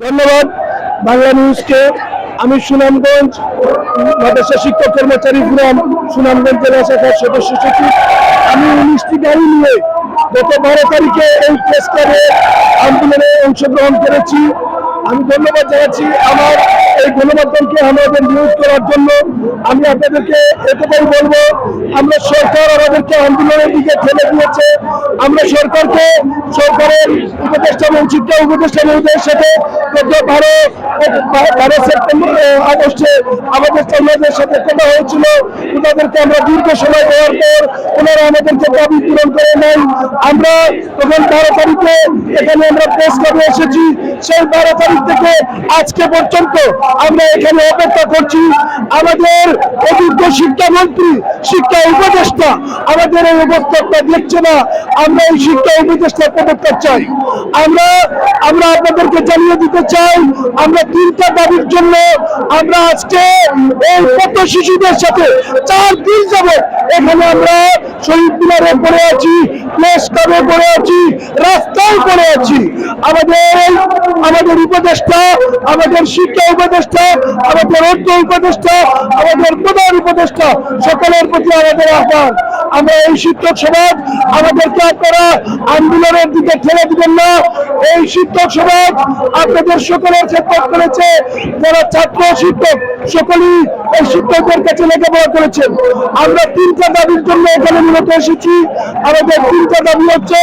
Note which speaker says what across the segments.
Speaker 1: ধন্যবাদ। বাংলা নিউজকে আমি সুনামগঞ্জ মাদ্রাসা শিক্ষক কর্মচারী গ্রাম সুনামগঞ্জ জেলা শাখার সদস্য সচিব। আমি উনিশটি গাড়ি নিয়ে গত বারো তারিখে এই প্রেস ক্লাবে আন্দোলনে অংশগ্রহণ করেছি। আমি ধন্যবাদ জানাচ্ছি আমার এই গণমাধ্যমকে আমাদের নিউজ করার জন্য আমি আপনাদেরকে এতটাই বলব, আমরা সরকার আমাদেরকে আন্দোলনের দিকে ঠেলে দিয়েছে। আমরা সরকারকে, সরকারের উপদেষ্টা এবং শিক্ষা উপদেষ্টা মহোদয়ের সাথে বারো বারো সেপ্টেম্বর আগস্টে আমাদের কর্মীদের সাথে কথা হয়েছিল। ওনাদেরকে আমরা দীর্ঘ সময় দেওয়ার পর ওনারা আমাদেরকে দাবি পূরণ করে নাই, আমরা তখন বারো তারিখে এখানে আমরা প্রেস ক্লাবে এসেছি। সেই বারো তারিখ থেকে আজকে পর্যন্ত আমরা এখানে অপেক্ষা করছি। আমাদের অভিজ্ঞ শিক্ষামন্ত্রী শিক্ষা উপদেষ্টা, আমাদের এই অবস্থাটা দেখছে না। আমরা এই শিক্ষা উপদেষ্টা পদক্ষেপ চাই। আমরা আমরা আপনাদেরকে জানিয়ে দিতে চাই, আমরা তিনটা দাবির জন্য আমরা আজকে এই কত শিশুদের সাথে চার দিন যাব এখানে আমরা শহীদ মিনারে পড়ে আছি প্লেস ক্লাবে পড়ে আছি রাস্তায় পড়ে আছি। আমাদের আমাদের উপদেষ্টা, আমাদের শিক্ষা উপদেষ্টা, আমাদের অর্থ উপদেষ্টা, আমাদের প্রধান উপদেষ্টা, সকলের প্রতি আমাদের আহ্বান। আমরা এই শিক্ষক সমাজ আমাদেরকে আপনারা আন্দোলনের দিকে ঠেলে দিবেন না। এই শিক্ষক সমাজ আপনাদের সকলের খেদমত করেছে। যারা ছাত্র শিক্ষক, সকলেই এই শিক্ষকদের কাছে লেখাপড়া করেছেন। আমরা তিনটা দাবির জন্য এখানে মূলত এসেছি। আমাদের তিনটা দাবি হচ্ছে,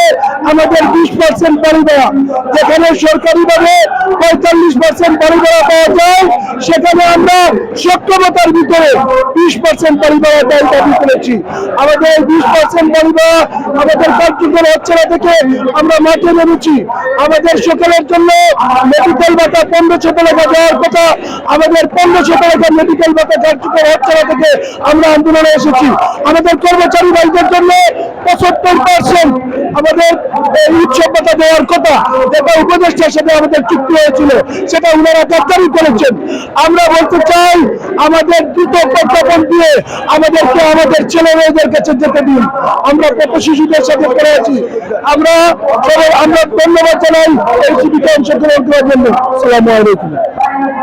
Speaker 1: আমাদের বিশ পার্সেন্ট বাড়ি দেওয়া। যেখানে সরকারিভাবে পঁয়তাল্লিশ পার্সেন্ট বাড়ি দেওয়া পাওয়া যায়, সেখানে আমরা সক্ষমতার ভিতরে বিশ পার্সেন্ট বাড়ি দেওয়ার দাবি দাবি করেছি। আমাদের বিশ পার্সেন্ট বাড়ি দেওয়া আমাদের কার্যকর হচ্ছে না থেকে আমরা মাঠে নেমেছি। আমাদের সকলের জন্য মেডিকেল ভাতা পনেরোশো টাকা দেওয়ার কথা, আমাদের পনেরোশো টাকা মেডিকেল ভাতা কার্যকর হচ্ছে না থেকে আমরা আন্দোলনে এসেছি। আমাদের কর্মচারী ভাইদের জন্য পঁচাত্তর পার্সেন্ট আমাদের উৎসব ভাতা দেওয়ার কথা, যেটা উপদেষ্টার সাথে আমাদের চুক্তি হয়েছিল, সেটা ওনারা গাদ্দারি করেছেন। আমরা বলতে চাই, আমাদের দ্রুত প্রজ্ঞাপন দিয়ে আমাদেরকে, আমাদের ছেলে মেয়েদের কাছে যেতে দিন। আমরা কত শিশুদের সাথে পড়ে আছি। আমরা আমরা ধন্যবাদ জানাই এই জীবিকা অংশগ্রহণ করার জন্য সালামু